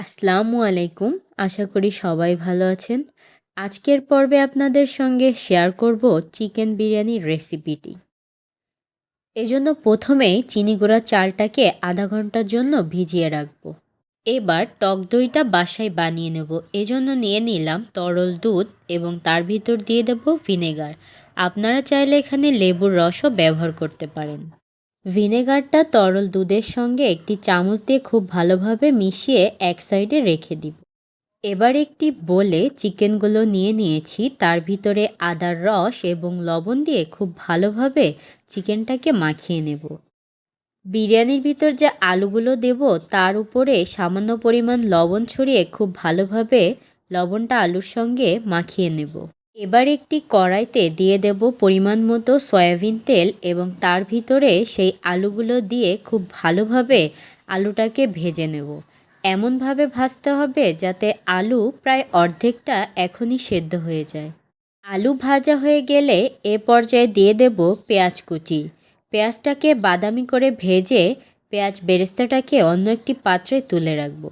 আসসালামু আলাইকুম। আশা করি সবাই ভালো আছেন। আজকের পর্বে আপনাদের সঙ্গে শেয়ার করব চিকেন বিরিয়ানির রেসিপিটি এজন্য প্রথমেই চিনি গুঁড়া চালটাকে আধা ঘণ্টার জন্য ভিজিয়ে রাখব। এবার টক দইটা বাসায় বানিয়ে নেব। এজন্য নিয়ে নিলাম তরল দুধ এবং তার ভিতর দিয়ে দেব ভিনেগার আপনারা চাইলে এখানে লেবুর রসও ব্যবহার করতে পারেন। ভিনেগারটা তরল দুধের সঙ্গে একটি চামচ দিয়ে খুব ভালোভাবে মিশিয়ে এক সাইডে রেখে দিব। এবার একটি বলে চিকেনগুলো নিয়ে নিয়েছি। তার ভিতরে আদার রস এবং লবণ দিয়ে খুব ভালোভাবে চিকেনটাকে মাখিয়ে নেব। বিরিয়ানির ভিতর যে আলুগুলো দেব, তার উপরে সামান্য পরিমাণ লবণ ছড়িয়ে খুব ভালোভাবে লবণটা আলুর সঙ্গে মাখিয়ে নেব। এবার একটি কড়াইতে দিয়ে দেব পরিমাণ মতো সয়াবিন তেল এবং তার ভিতরে সেই আলুগুলো দিয়ে খুব ভালোভাবে আলুটাকে ভেজে নেব। এমনভাবে ভাজতে হবে যাতে আলু প্রায় অর্ধেকটা এখনই সেদ্ধ হয়ে যায়। আলু ভাজা হয়ে গেলে এ পর্যায়ে দিয়ে দেব পেঁয়াজ কুচি। পেঁয়াজটাকে বাদামি করে ভেজে পেঁয়াজ বেরেস্তাটাকে অন্য একটি পাত্রে তুলে রাখব।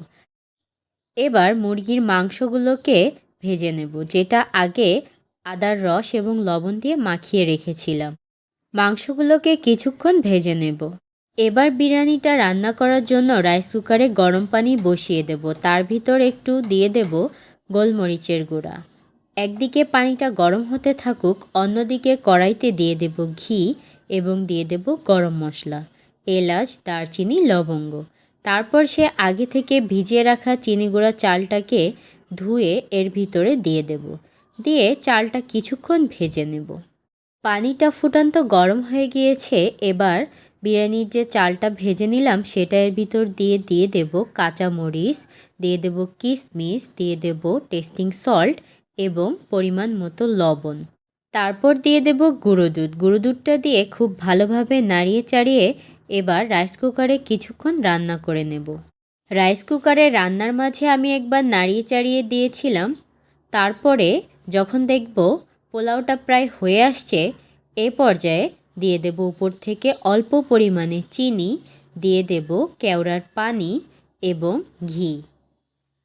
এবার মুরগির মাংসগুলোকে ভেজে নেব, যেটা আগে আদার রস এবং লবণ দিয়ে মাখিয়ে রেখেছিলাম। মাংসগুলোকে কিছুক্ষণ ভেজে নেব। এবার বিরিয়ানিটা রান্না করার জন্য রাইস কুকারে গরম পানি বসিয়ে দেব। তার ভিতর একটু দিয়ে দেব গোলমরিচের গুঁড়া। একদিকে পানিটা গরম হতে থাকুক, অন্যদিকে কড়াইতে দিয়ে দেব ঘি এবং দিয়ে দেব গরম মশলা, এলাচ, দারচিনি, লবঙ্গ। তারপর সে আগে থেকে ভিজিয়ে রাখা চিনি গুঁড়া চালটাকে ধুয়ে এর ভিতরে দিয়ে দেব। দিয়ে চালটা কিছুক্ষণ ভেজে নেব। পানিটা ফুটান্ত গরম হয়ে গিয়েছে, এবার বিরিয়ানির যে চালটা ভেজে নিলাম, সেটা এর ভিতর দিয়ে দিয়ে দেব কাঁচামরিচ, দিয়ে দেব কিশমিশ দিয়ে দেব টেস্টিং সল্ট এবং পরিমাণ মতো লবণ। তারপর দিয়ে দেব গুঁড়ো দুধ। গুঁড়ো দুধটা দিয়ে খুব ভালোভাবে নাড়িয়ে চাড়িয়ে এবার রাইস কুকারে কিছুক্ষণ রান্না করে নেব। রাইস কুকারে রান্নার মাঝে আমি একবার নাড়িয়ে চাড়িয়ে দিয়েছিলাম। তারপরে যখন দেখব পোলাওটা প্রায় হয়ে আসছে, এ পর্যায়ে দিয়ে দেব উপর থেকে অল্প পরিমাণে চিনি, দিয়ে দেব কেওড়ার পানি এবং ঘি।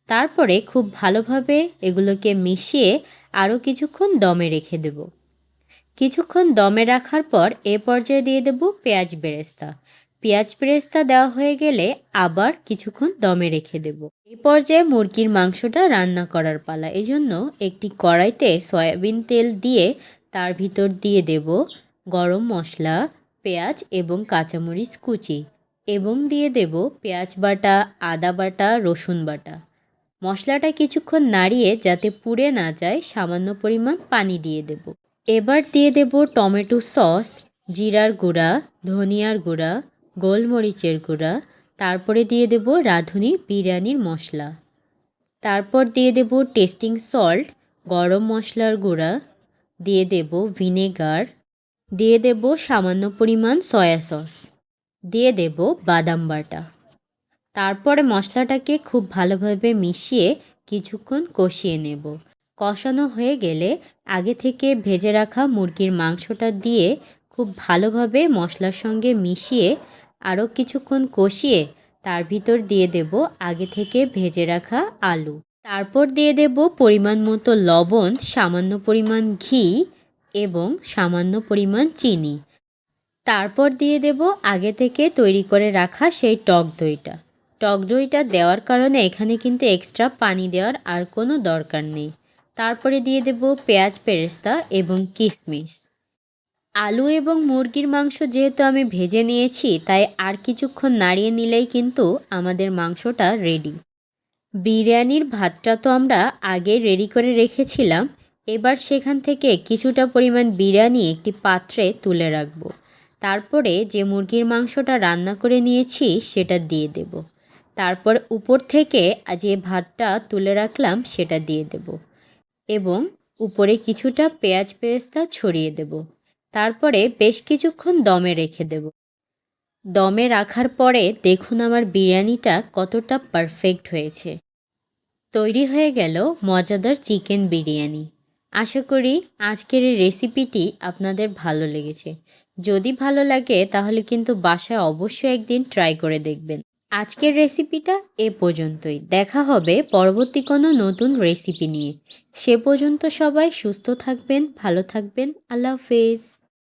তারপরে খুব ভালোভাবে এগুলোকে মিশিয়ে আরও কিছুক্ষণ দমে রেখে দেব। কিছুক্ষণ দমে রাখার পর এ পর্যায়ে দিয়ে দেব পেঁয়াজ বেরেস্তা। পেঁয়াজ বেরেস্তা দেওয়া হয়ে গেলে আবার কিছুক্ষণ দমে রেখে দেব। এই পর্যায়ে মুরগির মাংসটা রান্না করার পালা। এজন্য একটি কড়াইতে সয়াবিন তেল দিয়ে তার ভিতর দিয়ে দেব গরম মশলা, পেঁয়াজ এবং কাঁচামরিচ কুচি এবং দিয়ে দেব পেঁয়াজ বাটা, আদা বাটা, রসুন বাটা। মশলাটা কিছুক্ষণ নাড়িয়ে যাতে পুড়ে না যায়, সামান্য পরিমাণ পানি দিয়ে দেব। এবার দিয়ে দেব টমেটো সস, জিরার গুঁড়া, ধনিয়ার গুঁড়া গোলমরিচের গুঁড়া, তারপরে দিয়ে দেব রাঁধুনি বিরিয়ানির মশলা। তারপর দিয়ে দেব টেস্টিং সল্ট, গরম মশলার গুঁড়া, দিয়ে দেব ভিনেগার, দিয়ে দেব সামান্য পরিমাণ সয়া সস, দিয়ে দেব বাদাম বাটা। তারপরে মশলাটাকে খুব ভালোভাবে মিশিয়ে কিছুক্ষণ কষিয়ে নেব। কষানো হয়ে গেলে আগে থেকে ভেজে রাখা মুরগির মাংসটা দিয়ে খুব ভালোভাবে মশলার সঙ্গে মিশিয়ে আরও কিছুক্ষণ কষিয়ে তার ভিতর দিয়ে দেব আগে থেকে ভেজে রাখা আলু। তারপর দিয়ে দেব পরিমাণ মতো লবণ, সামান্য পরিমাণ ঘি এবং সামান্য পরিমাণ চিনি। তারপর দিয়ে দেব আগে থেকে তৈরি করে রাখা সেই টক দইটা। টক দইটা দেওয়ার কারণে এখানে কিন্তু এক্সট্রা পানি দেওয়ার আর কোনো দরকার নেই। তারপরে দিয়ে দেব পেঁয়াজ পেরেস্তা এবং কিশমিশ। আলু এবং মুরগির মাংস যেহেতু আমি ভেজে নিয়েছি, তাই আর কিছুক্ষণ নাড়িয়ে নিলেই কিন্তু আমাদের মাংসটা রেডি বিরিয়ানির ভাতটা তো আমরা আগে রেডি করে রেখেছিলাম, এবার সেখান থেকে কিছুটা পরিমাণ বিরিয়ানি একটি পাত্রে তুলে রাখব। তারপরে যে মুরগির মাংসটা রান্না করে নিয়েছি, সেটা দিয়ে দেব। তারপর উপর থেকে যে ভাতটা তুলে রাখলাম, সেটা দিয়ে দেব। এবং উপরে কিছুটা পেঁয়াজ পেস্তা ছড়িয়ে দেব। তারপরে বেশ কিছুক্ষণ দমে রেখে দেব। দমে রাখার পরে দেখুন আমার বিরিয়ানিটা কতটা পারফেক্ট হয়েছে। তৈরি হয়ে গেল মজাদার চিকেন বিরিয়ানি। আশা করি আজকের এই রেসিপিটি আপনাদের ভালো লেগেছে। যদি ভালো লাগে তাহলে কিন্তু বাসায় অবশ্যই একদিন ট্রাই করে দেখবেন। আজকের রেসিপিটা এ পর্যন্তই। দেখা হবে পরবর্তী কোনো নতুন রেসিপি নিয়ে। সে পর্যন্ত সবাই সুস্থ থাকবেন, ভালো থাকবেন। আল্লাহ হাফেজ।